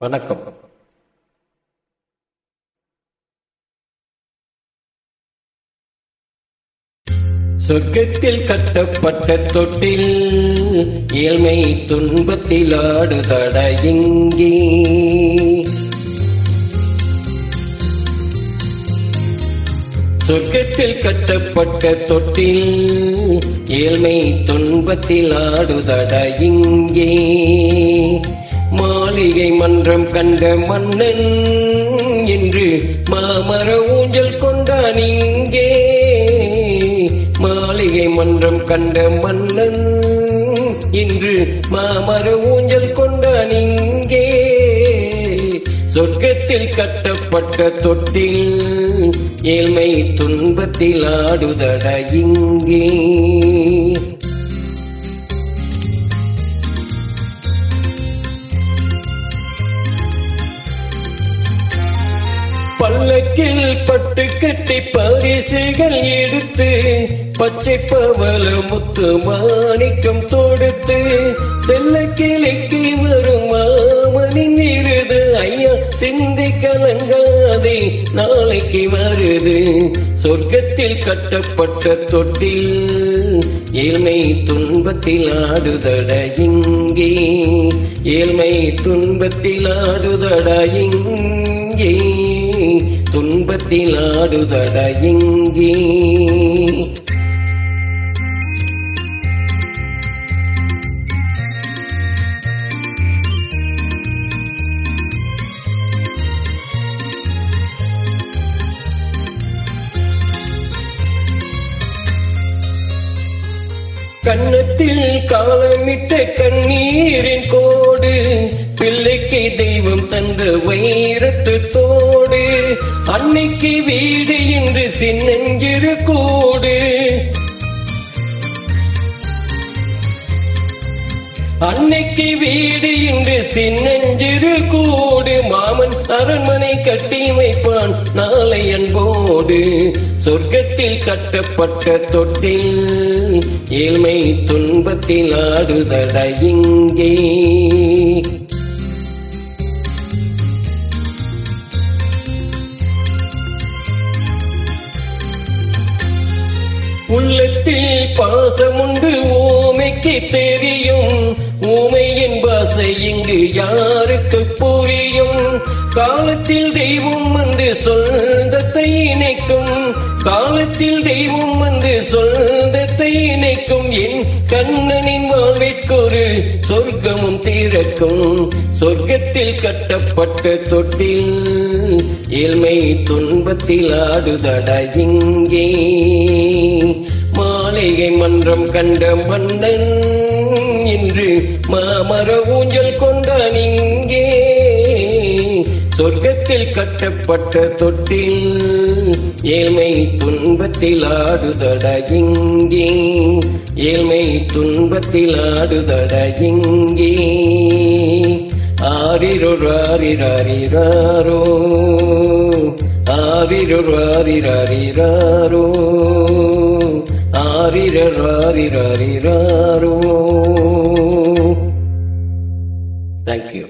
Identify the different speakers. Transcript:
Speaker 1: வணக்கம். சொர்க்கத்தில் கட்டப்பட்ட தொட்டில் ஏழ்மை துன்பத்தில் ஆடு தடையங்கி சொர்க்கத்தில் கட்டப்பட்ட தொட்டில் ஏழ்மை துன்பத்தில் ஆடுதட இங்கே. மாளிகை மன்றம் கண்ட மன்னன் என்று மாமர ஊஞ்சல் கொண்டான் இங்கே. மாளிகை மன்றம் கண்ட மன்னன் என்று மாமர ஊஞ்சல் கொண்டான் இங்கே. சொர்க்கத்தில் கட்டப்பட்ட தொட்டில் ஏழ்மை துன்பத்தில் ஆடுதட இங்கே. பல்லக்கில் பட்டு கட்டி பரிசுகள் எடுத்து பச்சை பவள முத்து மாணிக்கம் தொடுத்து செல்ல கிளைக்கு வரும் மாமனின் இருது ஐயா சிந்தி கலங்காதே நாளைக்கு வருது. சொர்க்கத்தில் கட்டப்பட்ட தொட்டில் ஏழ்மை துன்பத்தில் ஆடுதட இங்கே. ஏழ்மை துன்பத்தில் ஆடுதட இங்கே. துன்பத்தில் இங்கே. கன்னத்தில் காலமிட்ட கண்ணீரின் கோடு பிள்ளைக்கு தெய்வம் தந்த வைரத்து தோ அன்னைக்கு வீடு இன்று சின்னஞ்சிறு கூடு. அன்னைக்கு வீடு இன்று சின்னஞ்சிறு கூடு. மாமன் அரண்மனை கட்டி வைப்பான் நாளை அன்போடு. சொர்க்கத்தில் கட்டப்பட்ட தொட்டில் ஏழ்மை துன்பத்தில் ஆடுதட இங்கே. உள்ளத்தில் பாசமுண்டு ஓமைக்கு தெரியும். ஊமையின் என்பாசை இங்கு யாருக்கு புரியும்? காலத்தில் தெய்வம் வந்து சொந்தத்தை இணைக்கும். காலத்தில் தெய்வம் வந்து சொந்தத்தை இணைக்கும். என் கண்ணனின் வாழ்விற்கொரு சொர்க்கமும் தீரக்கும் சொர்க்கத்தில் கட்டப்பட்ட தொட்டில் ஏழ்மை துன்பத்தில் ஆடுதட இங்கே. மன்றம் கண்ட மன்னன் இன்று மாமர ஊஞ்சல் கொண்டான் இங்கே சொர்க்கத்தில் கட்டப்பட்ட தொட்டில் ஏழ்மை துன்பத்தில் ஆடுதட இங்கே. ஏழ்மை துன்பத்தில் ஆடுதட இங்கே. ஆரிரோ ராரிராரிராரோ ஆரிரோ ராரிராரிராரோ ஆரிராரிராரிராரோ தேங்க்யூ